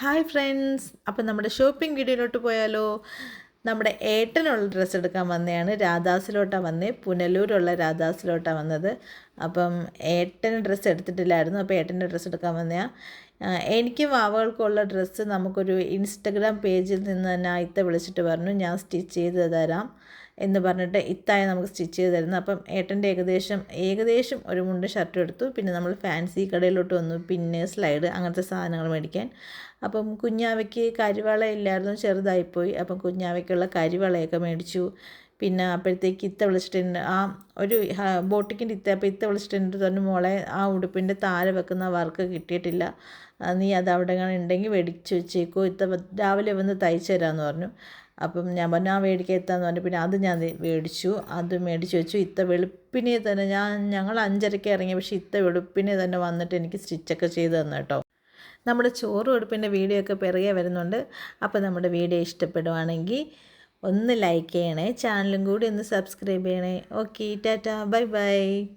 Hi friends. അപ്പം നമ്മുടെ shopping വീഡിയോയിലോട്ട് പോയാലോ? നമ്മുടെ ഏട്ടനുള്ള ഡ്രസ്സ് എടുക്കാൻ വന്നതാണ് രാധാസിലോട്ടാണ് വന്നേ പുനലൂരുള്ള രാധാസിലോട്ടാണ് വന്നത്. അപ്പം ഏട്ടന് ഡ്രസ്സ് എടുത്തിട്ടില്ലായിരുന്നു അപ്പോൾ ഏട്ടന്റെ ഡ്രസ്സ് എടുക്കാൻ വന്നതാണ് എനിക്കും വാവകൾക്കുള്ള ഡ്രസ്സ് നമുക്കൊരു ഇൻസ്റ്റഗ്രാം പേജിൽ നിന്ന് തന്നെ ഇത്ത വിളിച്ചിട്ട് പറഞ്ഞു ഞാൻ സ്റ്റിച്ച് ചെയ്ത് തരാം എന്ന് പറഞ്ഞിട്ട് ഇത്തായ നമുക്ക് സ്റ്റിച്ച് ചെയ്ത് തരുന്നു. അപ്പം ഏട്ടന്റെ ഏകദേശം ഏകദേശം ഒരു മുണ്ട് ഷർട്ട് എടുത്തു. പിന്നെ നമ്മൾ ഫാൻസി കടയിലോട്ട് വന്നു പിന്നെ സ്ലൈഡ് അങ്ങനത്തെ സാധനങ്ങൾ മേടിക്കാൻ. അപ്പം കുഞ്ഞാവയ്ക്ക് കരിവള ഇല്ലായിരുന്നു ചെറുതായിപ്പോയി. അപ്പം കുഞ്ഞാവയ്ക്കുള്ള കരിവളയൊക്കെ മേടിച്ചു. പിന്നെ അപ്പോഴത്തേക്ക് ഇത്ത വിളിച്ചിട്ടുണ്ട് ആ ഒരു ബോട്ടിക്കിന്റെ ഇത്ത അപ്പോൾ ഇത്ത വിളിച്ചിട്ടുണ്ട് തന്നെ മോളെ ആ ഉടുപ്പിന്റെ താഴെ വെക്കുന്ന വർക്ക് കിട്ടിയിട്ടില്ല. നീ അത് അവിടെ ഉണ്ടെങ്കിൽ മേടിച്ച് വെച്ചേക്കോ. ഇത്ത രാവിലെ വന്ന് തയ്ച്ചു തരാമെന്ന് പറഞ്ഞു. അപ്പം ഞാൻ പറഞ്ഞു ആ മേടിക്കാൻ എത്താന്ന് പറഞ്ഞു. പിന്നെ അത് ഞാൻ മേടിച്ചു. അത് മേടിച്ച് വെച്ചു. ഇത്ത വെളുപ്പിനെ തന്നെ ഞാൻ ഞങ്ങൾ അഞ്ചരയ്ക്ക് ഇറങ്ങി. പക്ഷേ ഇത്ത വെളുപ്പിനെ തന്നെ വന്നിട്ട് എനിക്ക് സ്റ്റിച്ചൊക്കെ ചെയ്ത് തന്നു കേട്ടോ. നമ്മുടെ ചോറ് ഉടുപ്പിന്റെ വീഡിയോ ഒക്കെ പിറകെ വരുന്നുണ്ട്. അപ്പോൾ നമ്മുടെ വീഡിയോ ഇഷ്ടപ്പെടുവാണെങ്കിൽ ഒന്ന് ലൈക്ക് ചെയ്യണേ. ചാനലും കൂടി ഒന്ന് സബ്സ്ക്രൈബ് ചെയ്യണേ. Okay Tata bye bye